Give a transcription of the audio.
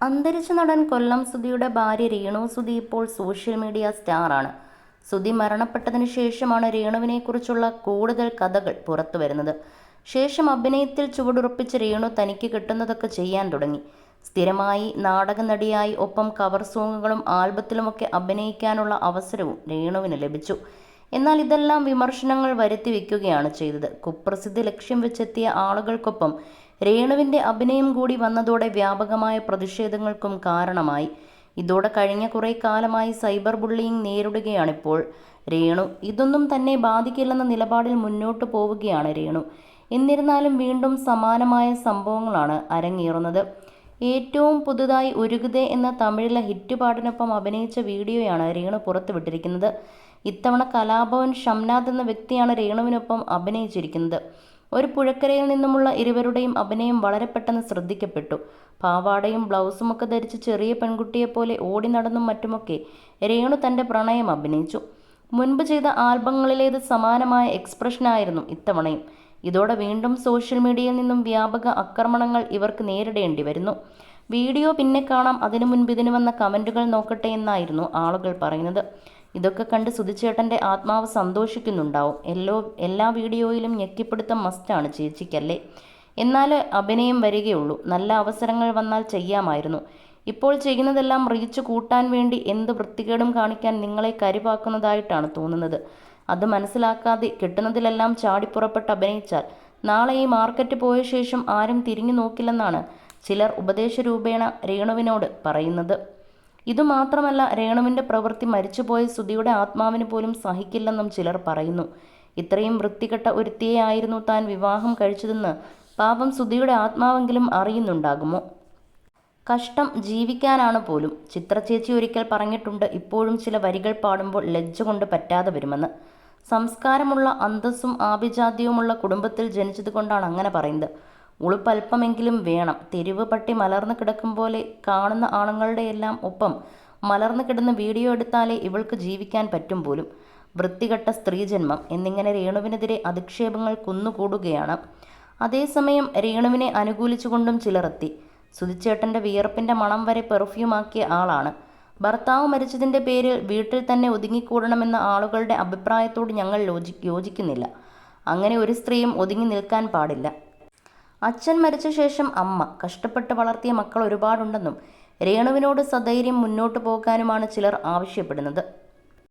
അന്തരിച്ച നടൻ കൊല്ലം സുധിയുടെ ഭാര്യ രേണു സുധി ഇപ്പോൾ സോഷ്യൽ മീഡിയ സ്റ്റാറാണ്. സുധി മരണപ്പെട്ടതിന് ശേഷമാണ് രേണുവിനെക്കുറിച്ചുള്ള കൂടുതൽ കഥകൾ പുറത്തു വരുന്നത്. ശേഷം അഭിനയത്തിൽ ചുവടുറപ്പിച്ച രേണു തനിക്ക് കിട്ടുന്നതൊക്കെ ചെയ്യാൻ തുടങ്ങി. സ്ഥിരമായി നാടക നടിയായി ഒപ്പം കവർ സോങ്ങുകളും ആൽബത്തിലുമൊക്കെ അഭിനയിക്കാനുള്ള അവസരവും രേണുവിന് ലഭിച്ചു. എന്നാൽ ഇതെല്ലാം വിമർശനങ്ങൾ വരുത്തി വയ്ക്കുകയാണ് ചെയ്തത്. കുപ്രസിദ്ധി ലക്ഷ്യം വെച്ചെത്തിയ ആളുകൾക്കൊപ്പം രേണുവിന്റെ അഭിനയം കൂടി വന്നതോടെ വ്യാപകമായ പ്രതിഷേധങ്ങൾക്കും കാരണമായി. ഇതോടെ കഴിഞ്ഞ കുറേ കാലമായി സൈബർ ബുള്ളിയിങ് നേരിടുകയാണിപ്പോൾ. രേണു ഇതൊന്നും തന്നെ ബാധിക്കില്ലെന്ന നിലപാടിൽ മുന്നോട്ട് പോവുകയാണ് രേണു. എന്നിരുന്നാലും വീണ്ടും സമാനമായ സംഭവങ്ങളാണ് അരങ്ങേറുന്നത്. ഏറ്റവും പുതുതായി ഉരുകുതേ എന്ന തമിഴിലെ ഹിറ്റ് പാട്ടിനൊപ്പം അഭിനയിച്ച വീഡിയോയാണ് രേണു പുറത്തുവിട്ടിരിക്കുന്നത്. ഇത്തവണ കലാഭവൻ ഷംനാഥ് എന്ന വ്യക്തിയാണ് രേണുവിനൊപ്പം അഭിനയിച്ചിരിക്കുന്നത്. ഒരു പുഴക്കരയിൽ നിന്നുമുള്ള ഇരുവരുടെയും അഭിനയം വളരെ പെട്ടെന്ന് ശ്രദ്ധിക്കപ്പെട്ടു. പാവാടയും ബ്ലൗസുമൊക്കെ ധരിച്ച് ചെറിയ പെൺകുട്ടിയെപ്പോലെ ഓടി നടന്നും മറ്റുമൊക്കെ രേണു തന്റെ പ്രണയം അഭിനയിച്ചു. മുൻപ് ചെയ്ത ആൽബങ്ങളിലേത് സമാനമായ എക്സ്പ്രഷനായിരുന്നു ഇത്തവണയും. ഇതോടെ വീണ്ടും സോഷ്യൽ മീഡിയയിൽ നിന്നും വ്യാപക ആക്രമണങ്ങൾ ഇവർക്ക് നേരിടേണ്ടി വരുന്നു. വീഡിയോ പിന്നെ കാണാം അതിനു മുൻപ് ഇതിന് വന്ന കമന്റുകൾ നോക്കട്ടെ എന്നായിരുന്നു ആളുകൾ പറയുന്നത്. ഇതൊക്കെ കണ്ട് സുധിച്ചേട്ടന്റെ ആത്മാവ് സന്തോഷിക്കുന്നുണ്ടാവും. എല്ലോ എല്ലാ വീഡിയോയിലും ഞെക്കിപ്പിടുത്തം മസ്റ്റാണ് ചേച്ചിക്കല്ലേ? എന്നാൽ അഭിനയം വരികയുള്ളൂ. നല്ല അവസരങ്ങൾ വന്നാൽ ചെയ്യാമായിരുന്നു. ഇപ്പോൾ ചെയ്യുന്നതെല്ലാം റീച്ച് കൂട്ടാൻ വേണ്ടി എന്ത് വൃത്തികേടും കാണിക്കാൻ നിങ്ങളെ കരിവാക്കുന്നതായിട്ടാണ് തോന്നുന്നത്. അത് മനസ്സിലാക്കാതെ കിട്ടുന്നതിലെല്ലാം ചാടിപ്പുറപ്പെട്ട് അഭിനയിച്ചാൽ നാളെ ഈ മാർക്കറ്റ് പോയ ശേഷം ആരും തിരിഞ്ഞു നോക്കില്ലെന്നാണ് ചിലർ ഉപദേശരൂപേണ രേണുവിനോട് പറയുന്നത്. ഇതുമാത്രമല്ല രേണുവിന്റെ പ്രവൃത്തി മരിച്ചുപോയ സുധിയുടെ ആത്മാവിന് പോലും സഹിക്കില്ലെന്നും ചിലർ പറയുന്നു. ഇത്രയും വൃത്തികെട്ട ഒരുത്തിയെ ആയിരുന്നു താൻ വിവാഹം കഴിച്ചതെന്ന് പാപം സുധിയുടെ ആത്മാവെങ്കിലും അറിയുന്നുണ്ടാകുമോ? കഷ്ടം ജീവിക്കാനാണ് പോലും. ചിത്രചേച്ചി ഒരിക്കൽ പറഞ്ഞിട്ടുണ്ട് ഇപ്പോഴും ചില വരികൾ പാടുമ്പോൾ ലജ്ജ കൊണ്ട് പറ്റാതെ വരുമെന്ന്. സംസ്കാരമുള്ള അന്തസ്സും ആഭിജാത്യവുമുള്ള കുടുംബത്തിൽ ജനിച്ചതുകൊണ്ടാണ് അങ്ങനെ പറയുന്നത്. ഉളുപ്പൽപ്പമെങ്കിലും വേണം. തെരുവ് പട്ടി മലർന്നു കിടക്കും പോലെ കാണുന്ന ആണുങ്ങളുടെ എല്ലാം ഒപ്പം മലർന്നു കിടന്ന് വീഡിയോ എടുത്താലേ ഇവൾക്ക് ജീവിക്കാൻ പറ്റും പോലും. വൃത്തികെട്ട സ്ത്രീജന്മം. എന്നിങ്ങനെ രേണുവിനെതിരെ അധിക്ഷേപങ്ങൾ കുന്നുകൂടുകയാണ്. അതേസമയം രേണുവിനെ അനുകൂലിച്ചുകൊണ്ടും ചിലറെത്തി സുധിച്ചേട്ടന്റെ വിയർപ്പിന്റെ മണം വരെ പെർഫ്യൂമാക്കിയ ആളാണ്. ഭർത്താവ് മരിച്ചതിന്റെ പേരിൽ വീട്ടിൽ തന്നെ ഒതുങ്ങിക്കൂടണമെന്ന ആളുകളുടെ അഭിപ്രായത്തോട് ഞങ്ങൾ യോജി യോജിക്കുന്നില്ല. അങ്ങനെ ഒരു സ്ത്രീയും ഒതുങ്ങി നിൽക്കാൻ പാടില്ല. അച്ഛൻ മരിച്ച ശേഷം അമ്മ കഷ്ടപ്പെട്ട് വളർത്തിയ മക്കൾ ഒരുപാടുണ്ടെന്നും രേണുവിനോട് സധൈര്യം മുന്നോട്ടു പോകാനുമാണ് ചിലർ ആവശ്യപ്പെടുന്നത്.